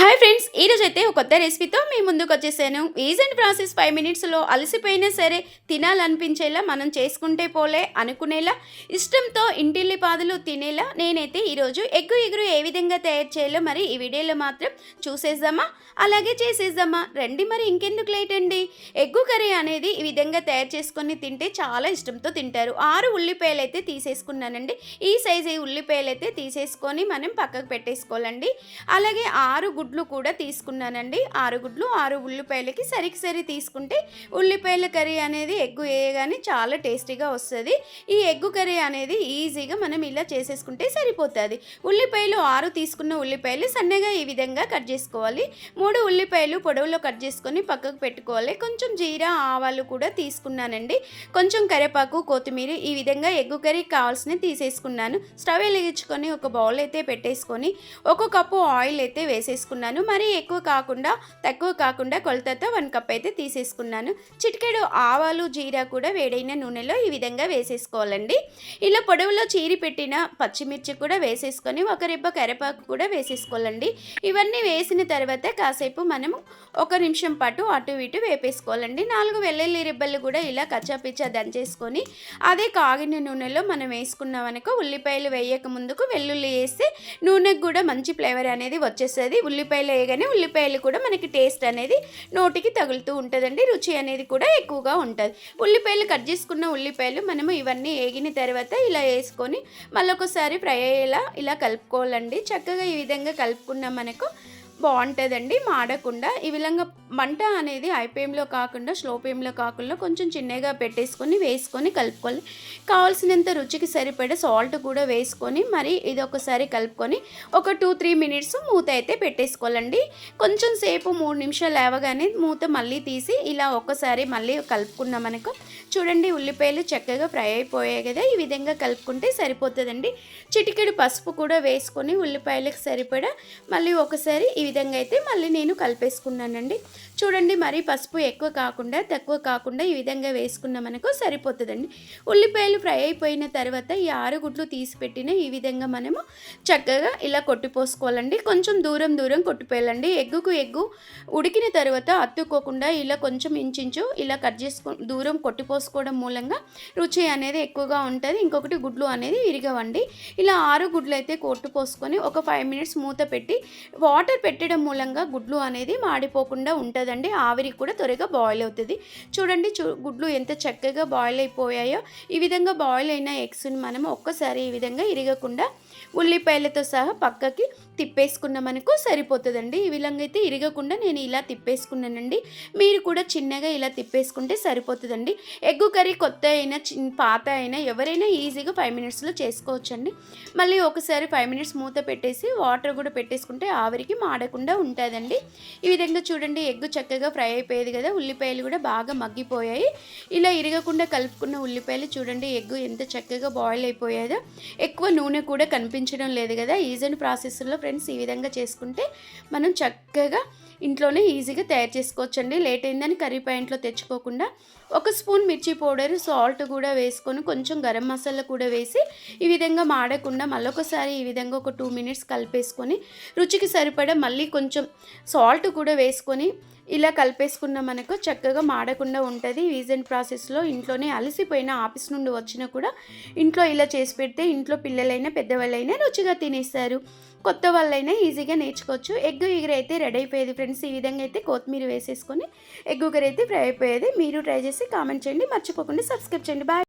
Hi friends ఈరోజు అయితే ఒక కొత్త రెసిపీతో మీ ముందుకు వచ్చేసాను. ఈజ్ అండ్ ప్రాసెస్ ఫైవ్ మినిట్స్లో అలసిపోయినా సరే తినాలనిపించేలా మనం చేసుకుంటే పోలే అనుకునేలా ఇష్టంతో ఇంటిల్లి పాదులు తినేలా నేనైతే ఈరోజు ఎగ్గు ఎగురు ఏ విధంగా తయారు చేయాలో మరి ఈ వీడియోలో మాత్రం చూసేద్దామా? అలాగే చేసేద్దామా? రండి మరి ఇంకెందుకు లేట్ అండి? ఎగ్గు కర్రీ అనేది ఈ విధంగా తయారు చేసుకొని తింటే చాలా ఇష్టంతో తింటారు. ఆరు ఉల్లిపాయలు అయితే తీసేసుకున్నానండి. ఈ సైజు ఉల్లిపాయలు అయితే తీసేసుకొని మనం పక్కకు పెట్టేసుకోవాలండి. అలాగే ఆరు గుడ్లు కూడా తీసుకున్నానండి. ఆరు గుడ్లు ఆరు ఉల్లిపాయలకి సరికి సరి తీసుకుంటే ఉల్లిపాయల కర్రీ అనేది ఎగ్గు వేయగానే చాలా టేస్టీగా వస్తుంది. ఈ ఎగ్గు కర్రీ అనేది ఈజీగా మనం ఇలా చేసేసుకుంటే సరిపోతుంది. ఉల్లిపాయలు ఆరు తీసుకున్న ఉల్లిపాయలు సన్నగా ఈ విధంగా కట్ చేసుకోవాలి. మూడు ఉల్లిపాయలు పొడవులో కట్ చేసుకొని పక్కకు పెట్టుకోవాలి. కొంచెం జీరా ఆవాలు కూడా తీసుకున్నానండి. కొంచెం కరివేపాకు కొత్తిమీర ఈ విధంగా ఎగ్గు కర్రీ కావాల్సినవి తీసేసుకున్నాను. స్టవ్ వెలిగించుకొని ఒక బౌల్ అయితే పెట్టేసుకొని ఒక కప్పు ఆయిల్ అయితే వేసేసుకున్నాను. మరీ ఎక్కువ కాకుండా తక్కువ కాకుండా కొలతతో వన్ కప్ అయితే తీసేసుకున్నాను. చిటికెడు ఆవాలు జీరా కూడా వేడైన నూనెలో ఈ విధంగా వేసేసుకోవాలండి. ఇలా పొడవులో చీరి పెట్టిన పచ్చిమిర్చి కూడా వేసేసుకొని ఒక రిబ్బ కరివేపాకు కూడా వేసేసుకోవాలండి. ఇవన్నీ వేసిన తర్వాత కాసేపు మనము ఒక నిమిషం పాటు అటు ఇటు వేపేసుకోవాలండి. నాలుగు వెల్లుల్లి రిబ్బలు కూడా ఇలా కచ్చాపిచ్చా దంచేసుకొని అదే కాగిన నూనెలో మనం వేసుకున్నామనుకో ఉల్లిపాయలు వేయక ముందుకు వెల్లుల్లి వేస్తే నూనెకు కూడా మంచి ఫ్లేవర్ అనేది వచ్చేస్తుంది. ఉల్లిపాయలు వేయగానే ఉల్లిపాయలు కూడా మనకి టేస్ట్ అనేది నోటికి తగులుతూ ఉంటుందండి. రుచి అనేది కూడా ఎక్కువగా ఉంటుంది. ఉల్లిపాయలు కట్ చేసుకున్న ఉల్లిపాయలు మనము ఇవన్నీ వేగిన తర్వాత ఇలా వేసుకొని మళ్ళీ ఒకసారి ఫ్రై అయ్యేలా ఇలా కలుపుకోవాలండి. చక్కగా ఈ విధంగా కలుపుకున్న మనకు బాగుంటుందండి మాడకుండా. ఈ విధంగా మంట అనేది హై కాకుండా స్లో ఫ్లేమ్లో కాకుండా కొంచెం చిన్నగా పెట్టేసుకొని వేసుకొని కలుపుకోవాలి కావాల్సినంత రుచికి సరిపడే సాల్ట్ కూడా వేసుకొని మరి ఇది ఒకసారి కలుపుకొని ఒక టూ త్రీ మినిట్స్ మూత అయితే పెట్టేసుకోవాలండి. కొంచెం సేపు మూడు నిమిషాలు లేవగానే మూత మళ్ళీ తీసి ఇలా ఒక్కసారి మళ్ళీ కలుపుకున్నాం మనకు చూడండి ఉల్లిపాయలు చక్కగా ఫ్రై అయిపోయాయి కదా ఈ విధంగా కలుపుకుంటే సరిపోతుందండి. చిటికెడు పసుపు కూడా వేసుకొని ఉల్లిపాయలకు సరిపడా మళ్ళీ ఒకసారి ఈ విధంగా అయితే మళ్ళీ నేను కలిపేసుకున్నానండి. చూడండి మరీ పసుపు ఎక్కువ కాకుండా తక్కువ కాకుండా ఈ విధంగా వేసుకున్న మనకు సరిపోతుందండి. ఉల్లిపాయలు ఫ్రై అయిపోయిన తర్వాత ఈ ఆరు గుడ్లు తీసి పెట్టిన ఈ విధంగా మనము చక్కగా ఇలా కొట్టిపోసుకోవాలండి. కొంచెం దూరం దూరం కొట్టిపోయాలండి. ఎగ్గుకు ఎగ్గు ఉడికిన తర్వాత అత్తుకోకుండా ఇలా కొంచెం ఇంచు ఇలా కట్ చేసుకో దూరం కొట్టిపోసుకోవడం మూలంగా రుచి అనేది ఎక్కువగా ఉంటుంది. ఇంకొకటి గుడ్లు అనేది విరిగవండి. ఇలా ఆరు గుడ్లు అయితే కొట్టుపోసుకొని ఒక ఫైవ్ మినిట్స్ మూత పెట్టి వాటర్ పెట్టడం మూలంగా గుడ్లు అనేది మాడిపోకుండా ఉంటుందండి ఆవిరి కూడా త్వరగా బాయిల్ అవుతుంది. చూడండి చూ గుడ్లు ఎంత చక్కగా బాయిల్ అయిపోయాయో. ఈ విధంగా బాయిల్ అయిన ఎగ్స్ని మనం ఒక్కసారి ఈ విధంగా ఇరగకుండా ఉల్లిపాయలతో సహా పక్కకి తిప్పేసుకున్న మనకు సరిపోతుందండి. ఈ విధంగా అయితే ఇరగకుండా నేను ఇలా తిప్పేసుకున్నానండి. మీరు కూడా చిన్నగా ఇలా తిప్పేసుకుంటే సరిపోతుందండి. ఎగ్గు కర్రీ కొత్త అయినా చిన్న పాత అయినా ఎవరైనా ఈజీగా ఫైవ్ మినిట్స్లో చేసుకోవచ్చండి. మళ్ళీ ఒకసారి ఫైవ్ మినిట్స్ మూత పెట్టేసి వాటర్ కూడా పెట్టేసుకుంటే ఆవిరికి మాడకుండా ఉంటుందండి. ఈ విధంగా చూడండి ఎగ్గు చక్కగా ఫ్రై అయిపోయేది కదా ఉల్లిపాయలు కూడా బాగా మగ్గిపోయాయి. ఇలా ఇరగకుండా కలుపుకున్న ఉల్లిపాయలు చూడండి ఎగ్గు ఎంత చక్కగా బాయిల్ అయిపోయేదో. ఎక్కువ నూనె కూడా కనిపించడం లేదు కదా ఈజీ ప్రాసెస్లో ఫ్రెండ్స్ ఈ విధంగా చేసుకుంటే మనం చక్కగా ఇంట్లోనే ఈజీగా తయారు చేసుకోవచ్చండి. లేట్ అయిందని కర్రీ పాయింట్లో తెచ్చుకోకుండా ఒక స్పూన్ మిర్చి పౌడర్ సాల్ట్ కూడా వేసుకొని కొంచెం గరం మసాలా కూడా వేసి ఈ విధంగా మాడకుండా మళ్ళొకసారి ఈ విధంగా ఒక టూ మినిట్స్ కలిపేసుకొని రుచికి సరిపడా మళ్ళీ కొంచెం సాల్ట్ కూడా వేసుకొని ఇలా కలిపేసుకున్న మనకు చక్కగా మాడకుండా ఉంటుంది. ఈజెంట్ ప్రాసెస్లో ఇంట్లోనే అలసిపోయిన ఆఫీస్ నుండి వచ్చినా కూడా ఇంట్లో ఇలా చేసి పెడితే ఇంట్లో పిల్లలైనా పెద్దవాళ్ళైనా రుచిగా తినేస్తారు. కొత్త వాళ్ళైనా ఈజీగా నేర్చుకోవచ్చు. ఎగ్ ఎగురైతే రెడీ అయిపోయేది. ఫ్రెండ్స్ ఈ విధంగా అయితే కొత్తిమీర వేసేసుకొని ఎగ్ ఉగరు ఫ్రై అయిపోయేది. మీరు ట్రై చేసి కామెంట్ చేయండి మర్చిపోకుండా సబ్స్క్రైబ్ చేయండి. బాయ్